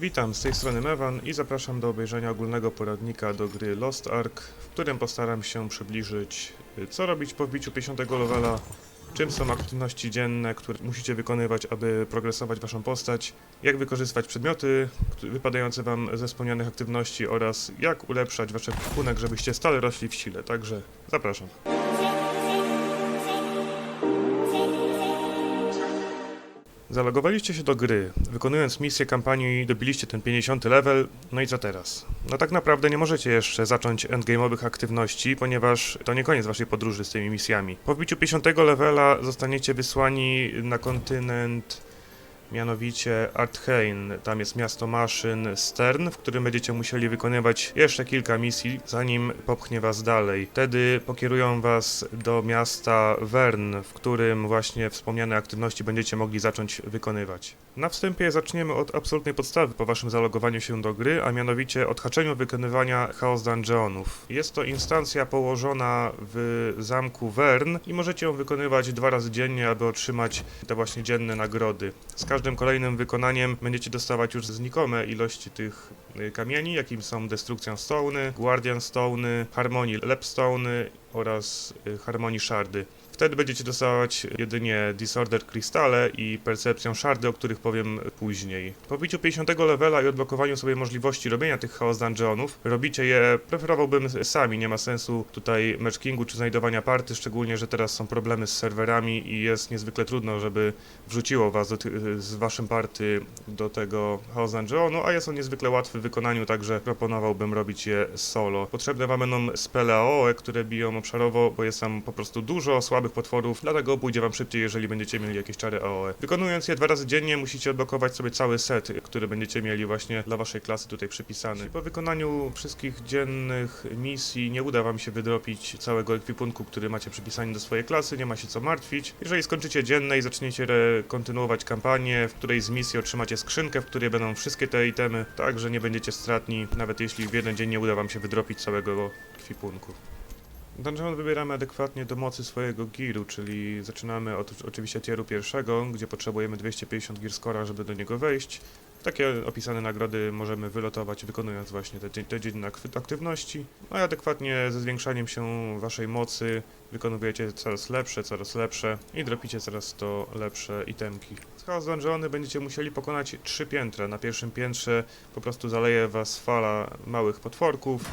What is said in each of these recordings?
Witam, z tej strony Mewan i zapraszam do obejrzenia ogólnego poradnika do gry Lost Ark, w którym postaram się przybliżyć, y, co robić po wbiciu 50 levela, czym są aktywności dzienne, które musicie wykonywać, aby progresować waszą postać, jak wykorzystywać przedmioty wypadające wam ze wspomnianych aktywności oraz jak ulepszać wasz ekwipunek, żebyście stale rośli w sile. Także zapraszam. Zalogowaliście się do gry, wykonując misję kampanii dobiliście ten 50 level, no i co teraz? No tak naprawdę nie możecie jeszcze zacząć endgame'owych aktywności, ponieważ to nie koniec waszej podróży z tymi misjami. Po wbiciu 50 levela zostaniecie wysłani na kontynent mianowicie Arthein. Tam jest miasto maszyn Stern, w którym będziecie musieli wykonywać jeszcze kilka misji, zanim popchnie was dalej. Wtedy pokierują was do miasta Wern, w którym właśnie wspomniane aktywności będziecie mogli zacząć wykonywać. Na wstępie zaczniemy od absolutnej podstawy po waszym zalogowaniu się do gry, a mianowicie odhaczeniu wykonywania Chaos Dungeonów. Jest to instancja położona w zamku Wern i możecie ją wykonywać dwa razy dziennie, aby otrzymać te właśnie dzienne nagrody. Z każdym kolejnym wykonaniem będziecie dostawać już znikome ilości tych y, kamieni, jakim są Destruction Stone, Guardian Stone, Harmony Lepstone oraz y, Harmony Shardy. Wtedy będziecie dostawać jedynie Disorder Krystale i Perception Shardy, o których powiem później. Po biciu 50 levela i odblokowaniu sobie możliwości robienia tych Chaos Dungeonów, robicie je, preferowałbym sami, nie ma sensu tutaj matchkingu czy znajdowania party, szczególnie, że teraz są problemy z serwerami i jest niezwykle trudno, żeby wrzuciło was z waszym party do tego Chaos Dungeonu, a jest on niezwykle łatwy w wykonaniu, także proponowałbym robić je solo. Potrzebne wam będą spele AOE, które biją obszarowo, bo jest tam po prostu dużo słabych potworów, dlatego pójdzie wam szybciej, jeżeli będziecie mieli jakieś czary AOE. Wykonując je dwa razy dziennie, musicie odblokować sobie cały set, który będziecie mieli właśnie dla waszej klasy tutaj przypisany. Po wykonaniu wszystkich dziennych misji nie uda wam się wydropić całego ekwipunku, który macie przypisany do swojej klasy, nie ma się co martwić. Jeżeli skończycie dzienne i zaczniecie kontynuować kampanię, w której z misji otrzymacie skrzynkę, w której będą wszystkie te itemy, tak że nie będziecie stratni, nawet jeśli w jeden dzień nie uda wam się wydropić całego ekwipunku. Dungeon wybieramy adekwatnie do mocy swojego gearu, czyli zaczynamy od oczywiście tieru pierwszego, gdzie potrzebujemy 250 gear score'a, żeby do niego wejść. Takie opisane nagrody możemy wylotować wykonując właśnie te, te dzienne aktywności. No i adekwatnie ze zwiększaniem się waszej mocy wykonujecie coraz lepsze, coraz lepsze i dropicie coraz to lepsze itemki. Z Chaos Dungeony będziecie musieli pokonać trzy piętra. Na pierwszym piętrze po prostu zaleje was fala małych potworków,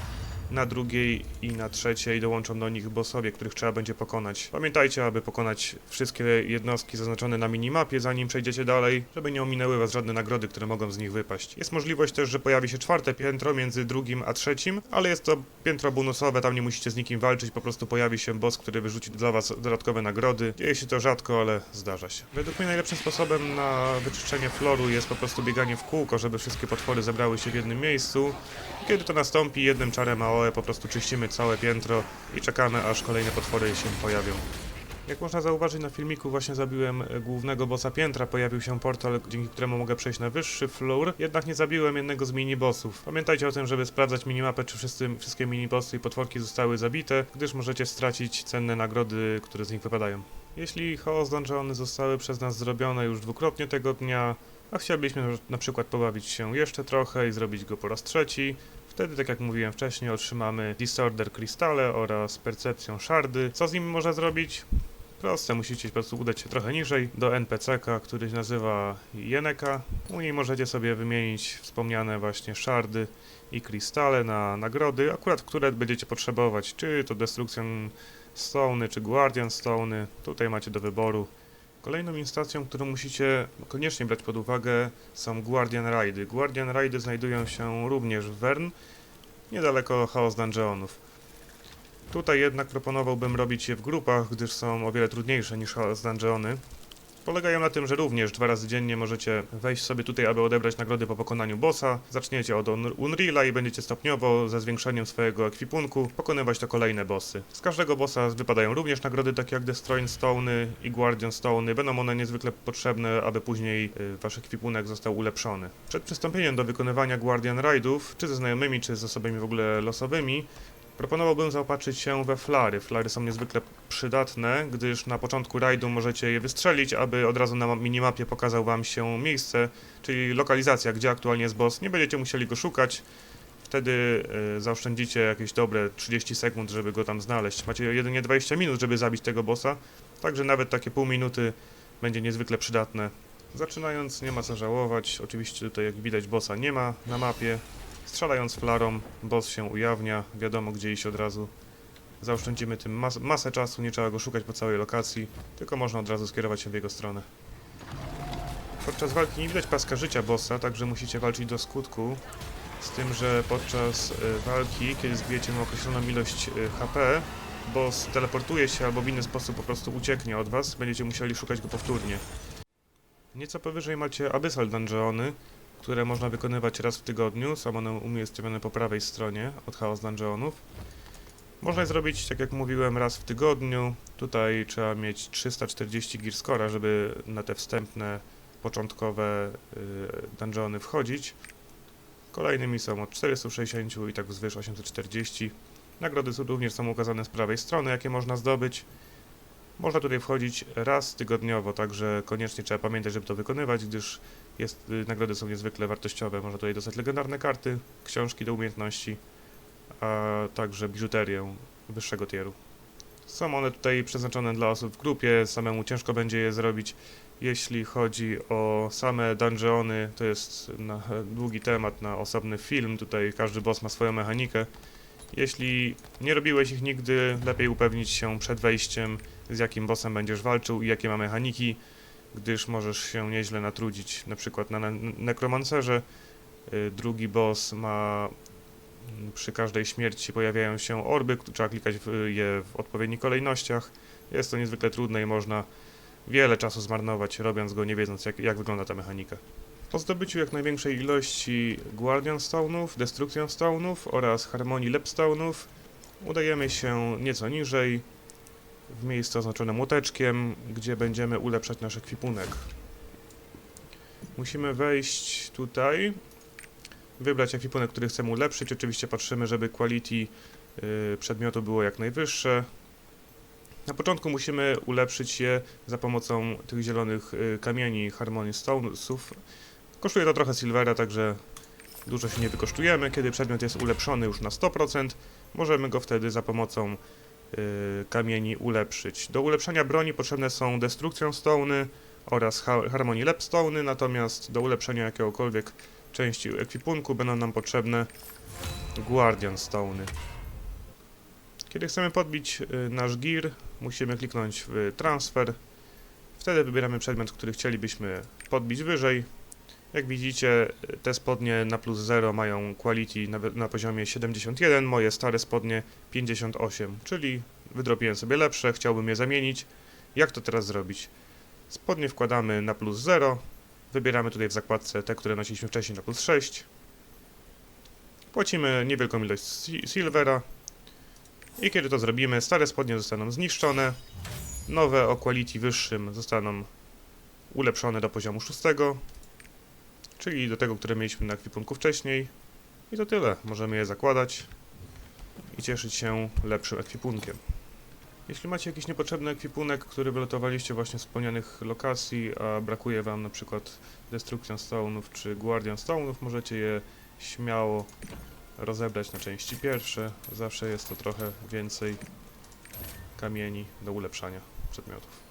na drugiej i na trzeciej dołączą do nich bossowie, których trzeba będzie pokonać. Pamiętajcie, aby pokonać wszystkie jednostki zaznaczone na minimapie, zanim przejdziecie dalej, żeby nie ominęły was żadne nagrody, które mogą z nich wypaść. Jest możliwość też, że pojawi się czwarte piętro między drugim a trzecim, ale jest to piętro bonusowe, tam nie musicie z nikim walczyć, po prostu pojawi się boss, który wyrzuci dla was dodatkowe nagrody. Dzieje się to rzadko, ale zdarza się. Według mnie najlepszym sposobem na wyczyszczenie floru jest po prostu bieganie w kółko, żeby wszystkie potwory zebrały się w jednym miejscu. Kiedy to nastąpi, jednym czarem Po prostu czyścimy całe piętro i czekamy, aż kolejne potwory się pojawią. Jak można zauważyć na filmiku, właśnie zabiłem głównego bossa piętra, pojawił się portal, dzięki któremu mogę przejść na wyższy floor, jednak nie zabiłem jednego z minibossów. Pamiętajcie o tym, żeby sprawdzać minimapę, czy wszyscy, wszystkie minibossy i potworki zostały zabite, gdyż możecie stracić cenne nagrody, które z nich wypadają. Jeśli Chaos Dungeony zostały przez nas zrobione już dwukrotnie tego dnia, a chcielibyśmy na przykład pobawić się jeszcze trochę i zrobić go po raz trzeci, Wtedy, tak jak mówiłem wcześniej, otrzymamy Disorder Krystale oraz Percepcją Shardy. Co z nimi można zrobić? Proste, musicie po prostu udać się trochę niżej do NPC-ka, który się nazywa Jeneka. U niej możecie sobie wymienić wspomniane właśnie szardy i krystale na nagrody, akurat które będziecie potrzebować, czy to Destruction Stone, czy Guardian Stone. Tutaj macie do wyboru. Kolejną instancją, którą musicie koniecznie brać pod uwagę są Guardian Raidy. Guardian Raidy znajdują się również w Wern, niedaleko Chaos Dungeonów. Tutaj jednak proponowałbym robić je w grupach, gdyż są o wiele trudniejsze niż Chaos Dungeony. Polegają na tym, że również dwa razy dziennie możecie wejść sobie tutaj, aby odebrać nagrody po pokonaniu bossa. Zaczniecie od Un- Unreala i będziecie stopniowo, ze zwiększeniem swojego ekwipunku, pokonywać to kolejne bossy. Z każdego bossa wypadają również nagrody takie jak Destroying Stone i Guardian Stone. Będą one niezwykle potrzebne, aby później y, wasz ekwipunek został ulepszony. Przed przystąpieniem do wykonywania Guardian Raidów, czy ze znajomymi, czy z osobami w ogóle losowymi, Proponowałbym zaopatrzyć się we flary. Flary są niezwykle przydatne, gdyż na początku rajdu możecie je wystrzelić, aby od razu na ma- minimapie pokazał wam się miejsce, czyli lokalizacja, gdzie aktualnie jest boss. Nie będziecie musieli go szukać. Wtedy y, zaoszczędzicie jakieś dobre 30 sekund, żeby go tam znaleźć. Macie jedynie 20 minut, żeby zabić tego bossa, także nawet takie pół minuty będzie niezwykle przydatne. Zaczynając, nie ma co żałować. Oczywiście tutaj, jak widać, bossa nie ma na mapie. Strzelając flarą, boss się ujawnia, wiadomo gdzie iść od razu. Zaoszczędzimy tym mas masę czasu, nie trzeba go szukać po całej lokacji, tylko można od razu skierować się w jego stronę. Podczas walki nie widać paska życia bossa, także musicie walczyć do skutku. Z tym, że podczas y, walki, kiedy zbijecie mu określoną ilość y, HP, boss teleportuje się albo w inny sposób po prostu ucieknie od was, będziecie musieli szukać go powtórnie. Nieco powyżej macie Abyssal Dungeony, które można wykonywać raz w tygodniu. Są one umiejscowione po prawej stronie od Chaos Dungeonów. Można je zrobić, tak jak mówiłem, raz w tygodniu. Tutaj trzeba mieć 340 gear score'a, żeby na te wstępne, początkowe y, dungeony wchodzić. Kolejnymi są od 460 i tak wzwyż 840. Nagrody są również są ukazane z prawej strony, jakie można zdobyć. Można tutaj wchodzić raz tygodniowo, także koniecznie trzeba pamiętać, żeby to wykonywać, gdyż jest, y, nagrody są niezwykle wartościowe. Można tutaj dostać legendarne karty, książki do umiejętności, a także biżuterię wyższego tieru. Są one tutaj przeznaczone dla osób w grupie, samemu ciężko będzie je zrobić. Jeśli chodzi o same dungeony, to jest na długi temat, na osobny film. Tutaj każdy boss ma swoją mechanikę. Jeśli nie robiłeś ich nigdy, lepiej upewnić się przed wejściem, z jakim bossem będziesz walczył i jakie ma mechaniki, gdyż możesz się nieźle natrudzić. Na przykład na ne- nekromancerze y, drugi boss ma mm, przy każdej śmierci pojawiają się orby, trzeba klikać je w odpowiednich kolejnościach. Jest to niezwykle trudne i można wiele czasu zmarnować, robiąc go nie wiedząc jak, jak wygląda ta mechanika. Po zdobyciu jak największej ilości Guardian Stone'ów, Destruction Stone'ów oraz Harmonii Lepstone'ów udajemy się nieco niżej, w miejsce oznaczone młoteczkiem, gdzie będziemy ulepszać nasz ekwipunek. Musimy wejść tutaj, wybrać ekwipunek, który chcemy ulepszyć. Oczywiście patrzymy, żeby quality y, przedmiotu było jak najwyższe. Na początku musimy ulepszyć je za pomocą tych zielonych y, kamieni Harmony Stonesów. Kosztuje to trochę silvera, także dużo się nie wykosztujemy. Kiedy przedmiot jest ulepszony już na 100%, możemy go wtedy za pomocą kamieni ulepszyć. Do ulepszenia broni potrzebne są Destruction Stone'y oraz ha Harmony Lab Stone'y, natomiast do ulepszenia jakiegokolwiek części ekwipunku będą nam potrzebne Guardian Stone'y. Kiedy chcemy podbić y, nasz gear, musimy kliknąć w transfer. Wtedy wybieramy przedmiot, który chcielibyśmy podbić wyżej. Jak widzicie, te spodnie na plus 0 mają quality na, na poziomie 71, moje stare spodnie 58, czyli wydrobiłem sobie lepsze, chciałbym je zamienić. Jak to teraz zrobić? Spodnie wkładamy na plus 0, wybieramy tutaj w zakładce te, które nosiliśmy wcześniej na plus 6. Płacimy niewielką ilość si- silvera i kiedy to zrobimy, stare spodnie zostaną zniszczone, nowe o quality wyższym zostaną ulepszone do poziomu 6, czyli do tego, które mieliśmy na ekwipunku wcześniej. I to tyle. Możemy je zakładać i cieszyć się lepszym ekwipunkiem. Jeśli macie jakiś niepotrzebny ekwipunek, który wylotowaliście właśnie z wspomnianych lokacji, a brakuje wam na przykład Destruction Stone'ów czy Guardian Stone'ów, możecie je śmiało rozebrać na części pierwsze. Zawsze jest to trochę więcej kamieni do ulepszania przedmiotów.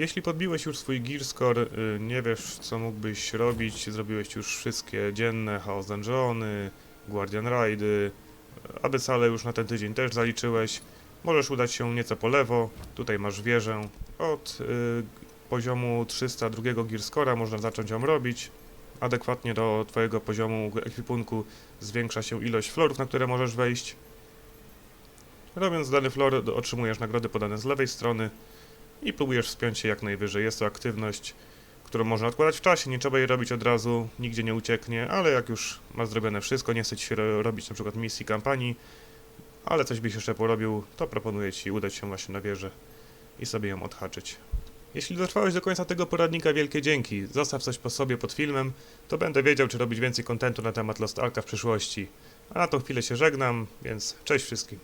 Jeśli podbiłeś już swój gear score, y, nie wiesz co mógłbyś robić, zrobiłeś już wszystkie dzienne Chaos Dungeony, Guardian Raidy, Abyssale już na ten tydzień też zaliczyłeś, możesz udać się nieco po lewo, tutaj masz wieżę. Od y, poziomu 302 gear score'a można zacząć ją robić. Adekwatnie do twojego poziomu ekwipunku zwiększa się ilość florów, na które możesz wejść. Robiąc dany flor, otrzymujesz nagrody podane z lewej strony i próbujesz wspiąć się jak najwyżej. Jest to aktywność, którą można odkładać w czasie, nie trzeba jej robić od razu, nigdzie nie ucieknie, ale jak już masz zrobione wszystko, nie chce ci się ro- robić na przykład misji kampanii, ale coś byś jeszcze porobił, to proponuję ci udać się właśnie na wieżę i sobie ją odhaczyć. Jeśli dotrwałeś do końca tego poradnika, wielkie dzięki. Zostaw coś po sobie pod filmem, to będę wiedział, czy robić więcej kontentu na temat Lost Arka w przyszłości. A na tą chwilę się żegnam, więc cześć wszystkim.